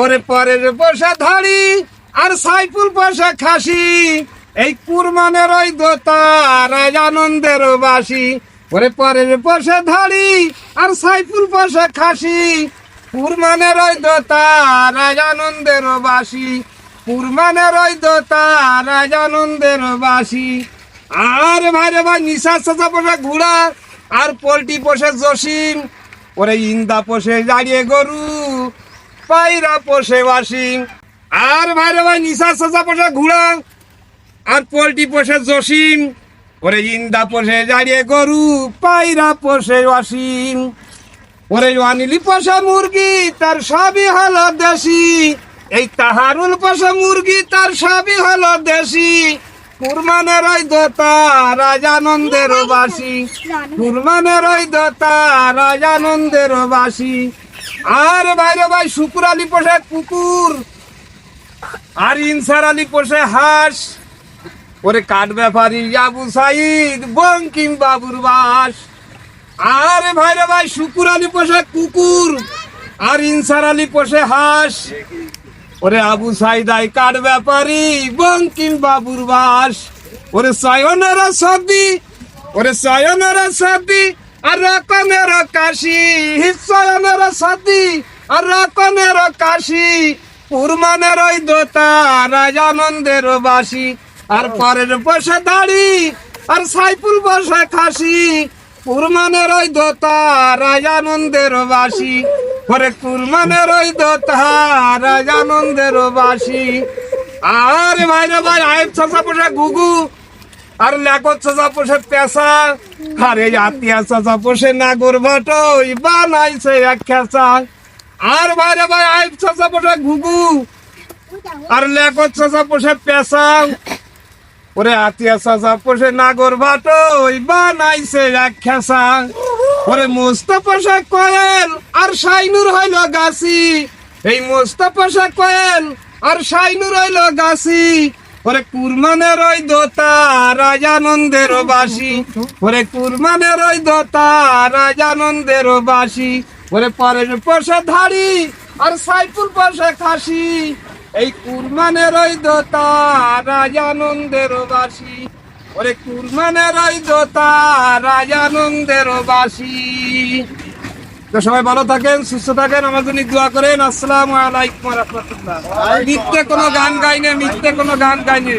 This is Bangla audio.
পরে পরের পয়সা ধাড়ি আর সাইফুল পয়সা খাসি, এই কুরমানের ওই দোতার আনন্দের বাসি। পরে পরের পয়সা ধাড়ি আর সাইফুল পয়সা খাসি কুরমানের ওই দোতার আনন্দের বাসি। কুরমানের ওই দোতার আনন্দের বাসি। আর ভাই রে ভাই, নিশা সাজা পোষা ঘোড়া আর পোল্ট্রি পোষে জসিম। ওরে ইন্দা পোষে দাঁড়িয়ে গরু। পায়রা পোষে ওয়াসিম আর ভাই রে ভাই নিশা সাজা পোষা ঘোড়া। আর পোল্ট্রি পোষে জসিম। ওরে ইন্দা পোষে দাঁড়িয়ে গরু পায়রা পোষে ওয়াসিম ওরে অনিলি পোষা মুরগি, তার সবই হলো দেশি। এই তাহারুল পোষা মুরগি, তার সবই হলো দেশি। কুরমানের ওই দোতা রাজানন্দের বাসি। কুরমানের ওই দোতা রাজানন্দের বাসি। আর বাইরে ভাই শুকুর আলী পোষে কুকুর আর ইনসার আলী পোষে হাঁস। ওরে কাঠ ব্যাপারী আবু সাইদ, বঙ্কিম বাবুর বাস আরে ভাই রে ভাই শুকুর আলী পোষে কুকুর আর ইনসার আলী পোষে হাঁস। ওরে আবু সাইদাই কাঠ ব্যাপারী, বঙ্কিম বাবুর বাস ওরে সয়নেরা সর্দি ওরে সয়নেরা আর রকমের কাশি সয়নেরা সর্দি আর রকমের কাশি কুরমানের ওই দোতা রাজানন্দের বাসি, আর পরের পয়সা দাড়ি, আর সাইফুল বসে খাসি কুরমানের ওই দোতা রাজানন্দের বাসি, পরে কুরমানের ওই দোতা রাজানন্দের বাসি। আর ভাই রে ভাই আইব চাষা পোষা গুগু আর লেকত চাষা পোষে পেশা। আরে আতিয়া চাষা পোষে নাগর ভাটই বানাইছে এক খেসা আর বাইরে ভাই আইব চাষা পোষে ঘুঘু। আর লেকত চাষা পোষে পেশা। ওরে আতিয়া চাষা পোষে নাগর ভাটই বানাইছে এক খেসা ওরে মোস্তফা শাহ কয়েল, আর শাইনুর হইল গাছি। এই মোস্তফা শাহ কয়েল, আর শাইনুর হইল গাছি। ওরে কুরমানের ওই দোতা রাজানন্দের বাসি। ওরে কুরমানের ওই দোতা রাজানন্দের বাসি। ওরে পরের পয়সা ধাড়ি আর সাইফুল পয়সা খাসি। এই কুরমানের ওই দোতা রাজানন্দের বাসি। ওরে কুরমানের ওই দোতা রাজানন্দের বাসি। সবাই ভালো থাকেন, সুস্থ থাকেন, আমার জন্য দোয়া করেন। আসসালামু আলাইকুম রহমতুল্লাহ। মিথ্যে কোনো গান গাইনে, মিথ্যে কোনো গান গাইনে।